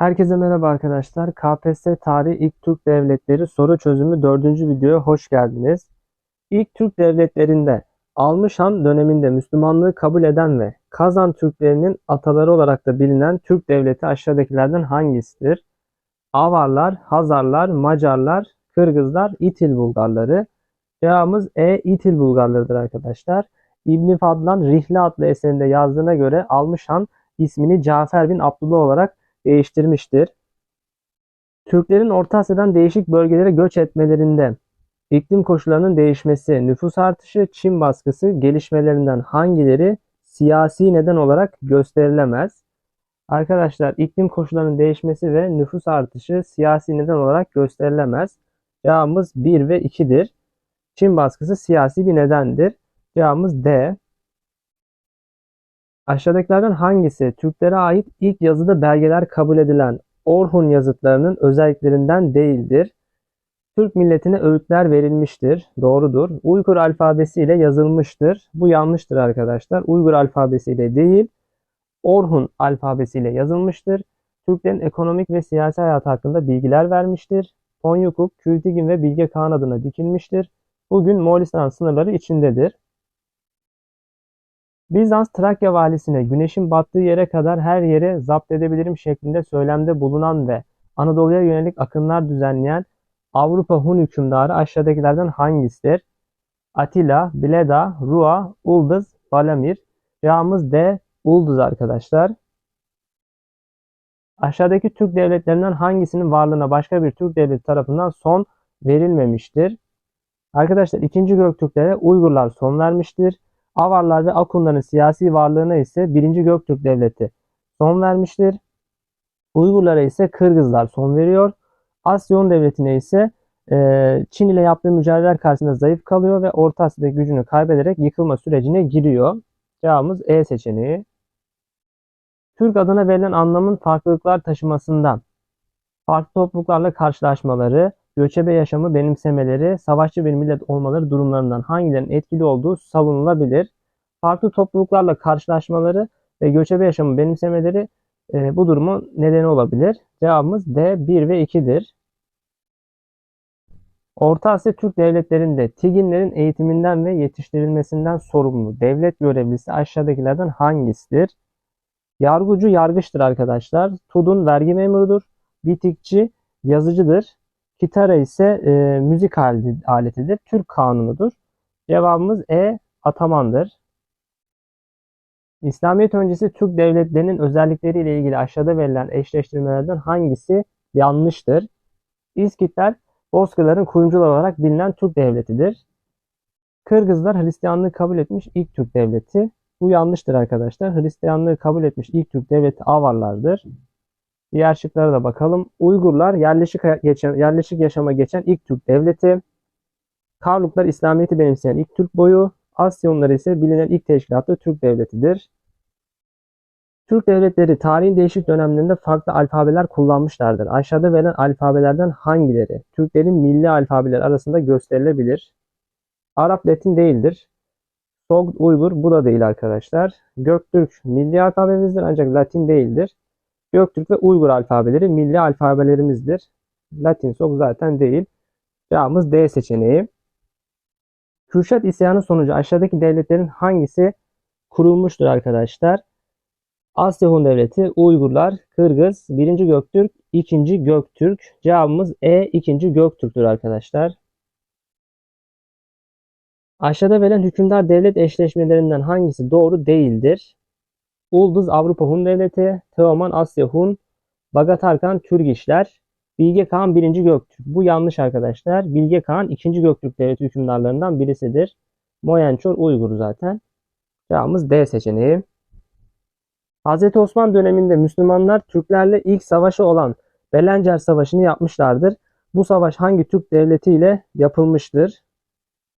Herkese merhaba arkadaşlar. KPSS Tarih İlk Türk Devletleri soru çözümü 4. videoya hoş geldiniz. İlk Türk devletlerinde Almışhan döneminde Müslümanlığı kabul eden ve Kazan Türklerinin ataları olarak da bilinen Türk devleti aşağıdakilerden hangisidir? Avarlar, Hazarlar, Macarlar, Kırgızlar, İtil Bulgarları. Cevabımız E. İtil Bulgarlarıdır arkadaşlar. İbn Fadlan Rihle adlı eserinde yazdığına göre Almışhan ismini Cafer bin Abdullah olarak değiştirmiştir. Türklerin Orta Asya'dan değişik bölgelere göç etmelerinde iklim koşullarının değişmesi, nüfus artışı, Çin baskısı gelişmelerinden hangileri siyasi neden olarak gösterilemez? Arkadaşlar iklim koşullarının değişmesi ve nüfus artışı siyasi neden olarak gösterilemez. Cevabımız 1 ve 2'dir. Çin baskısı siyasi bir nedendir. Cevabımız D. Aşağıdakilerden hangisi Türklere ait ilk yazıda belgeler kabul edilen Orhun yazıtlarının özelliklerinden değildir? Türk milletine öğütler verilmiştir. Doğrudur. Uygur alfabesiyle yazılmıştır. Bu yanlıştır arkadaşlar. Uygur alfabesiyle değil, Orhun alfabesiyle yazılmıştır. Türklerin ekonomik ve siyasi hayatı hakkında bilgiler vermiştir. Tonyukuk, Kültigin ve Bilge Kağan adına dikilmiştir. Bugün Moğolistan sınırları içindedir. Bizans Trakya valisine güneşin battığı yere kadar her yeri zapt edebilirim şeklinde söylemde bulunan ve Anadolu'ya yönelik akınlar düzenleyen Avrupa Hun hükümdarı aşağıdakilerden hangisidir? Atilla, Bleda, Rua, Ulduz, Balamir. Cevabımız D. Ulduz arkadaşlar. Aşağıdaki Türk devletlerinden hangisinin varlığına başka bir Türk devleti tarafından son verilmemiştir? Arkadaşlar 2. Göktürklere Uygurlar son vermiştir. Avarlar ve Akunların siyasi varlığına ise 1. Göktürk Devleti son vermiştir. Uygurlara ise Kırgızlar son veriyor. Asyon Devleti'ne ise e, Çin ile yaptığı mücadeleler karşısında zayıf kalıyor ve Orta Asya'da gücünü kaybederek yıkılma sürecine giriyor. Cevabımız E seçeneği. Türk adına verilen anlamın farklılıklar taşımasından farklı topluluklarla karşılaşmaları, göçebe yaşamı benimsemeleri, savaşçı bir millet olmaları durumlarından hangilerinin etkili olduğu savunulabilir. Farklı topluluklarla karşılaşmaları ve göçebe yaşamı benimsemeleri e, bu durumun nedeni olabilir. Cevabımız D 1 ve 2'dir. Orta Asya Türk devletlerinde Tiginlerin eğitiminden ve yetiştirilmesinden sorumlu devlet görevlisi aşağıdakilerden hangisidir? Yargıcı yargıçtır arkadaşlar. Tudun vergi memurudur. Bitikçi yazıcıdır. Kitara ise e, müzik aletidir. Türk kanunudur. Cevabımız E. Atamandır. İslamiyet öncesi Türk devletlerinin özellikleriyle ilgili aşağıda verilen eşleştirmelerden hangisi yanlıştır? İskitler, Bozkırların kurucuları olarak bilinen Türk devletidir. Kırgızlar Hristiyanlığı kabul etmiş ilk Türk devleti. Bu yanlıştır arkadaşlar. Hristiyanlığı kabul etmiş ilk Türk devleti Avarlardır. Diğer şıklara da bakalım. Uygurlar yerleşik, geçen, yerleşik yaşama geçen ilk Türk devleti. Karluklar İslamiyet'i benimseyen ilk Türk boyu. Asyonlar ise bilinen ilk teşkilatlı Türk devletidir. Türk devletleri tarihin değişik dönemlerinde farklı alfabeler kullanmışlardır. Aşağıda verilen alfabelerden hangileri Türklerin milli alfabeleri arasında gösterilebilir? Arap Latin değildir. Sogd Uygur bu da değil arkadaşlar. Göktürk milli alfabemizdir ancak Latin değildir. Göktürk ve Uygur alfabeleri milli alfabelerimizdir. Latin sok zaten değil. Cevabımız D seçeneği. Kürşat isyanı sonucu aşağıdaki devletlerin hangisi kurulmuştur arkadaşlar? Asya Hun Devleti, Uygurlar, Kırgız, 1. Göktürk, 2. Göktürk. Cevabımız E 2. Göktürk'tür arkadaşlar. Aşağıda verilen hükümdar devlet eşleşmelerinden hangisi doğru değildir? Ulduz Avrupa Hun Devleti, Teoman Asya Hun, Bagatarkan Türk İşler, Bilge Kağan 1. Göktürk. Bu yanlış arkadaşlar. Bilge Kağan 2. Göktürk Devleti hükümdarlarından birisidir. Moyençor Uygur zaten. Cevabımız D seçeneği. Hz. Osman döneminde Müslümanlar Türklerle ilk savaşı olan Belencer Savaşı'nı yapmışlardır. Bu savaş hangi Türk devleti ile yapılmıştır?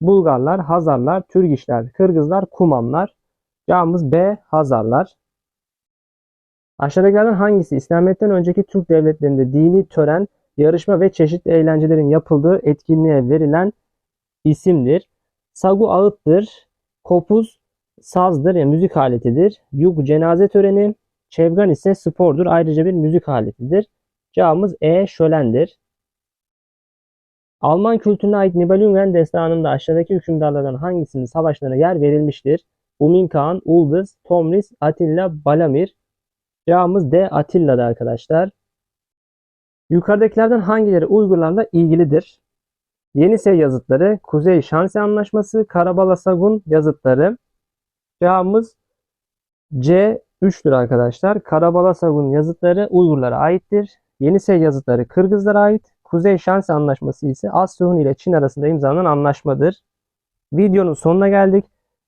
Bulgarlar, Hazarlar, Türgişler, Kırgızlar, Kumanlar. Cevabımız B. Hazarlar. Aşağıdakilerden hangisi İslamiyet'ten önceki Türk devletlerinde dini tören, yarışma ve çeşitli eğlencelerin yapıldığı etkinliğe verilen isimdir? Sagu ağıttır, kopuz sazdır yani müzik aletidir. Yug cenaze töreni, Çevgan ise spordur. Ayrıca bir müzik aletidir. Cevabımız E. Şölendir. Alman kültürüne ait Nibelungen destanında aşağıdaki hükümdarlardan hangisinin savaşlarına yer verilmiştir? Umin Kağan, Uldız, Tomris, Atilla, Balamir. Cevabımız D. Atilla'da arkadaşlar. Yukarıdakilerden hangileri Uygurlarla ilgilidir? Yenisey yazıtları, Kuzey Şansi Anlaşması, Karabalasagun yazıtları. Cevabımız C 3'tür arkadaşlar. Karabalasagun yazıtları Uygurlara aittir. Yenisey yazıtları Kırgızlara ait. Kuzey Şansi Anlaşması ise Asya Hun ile Çin arasında imzalanan anlaşmadır. Videonun sonuna geldik.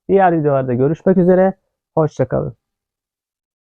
Diğer videolarda görüşmek üzere. Hoşçakalın.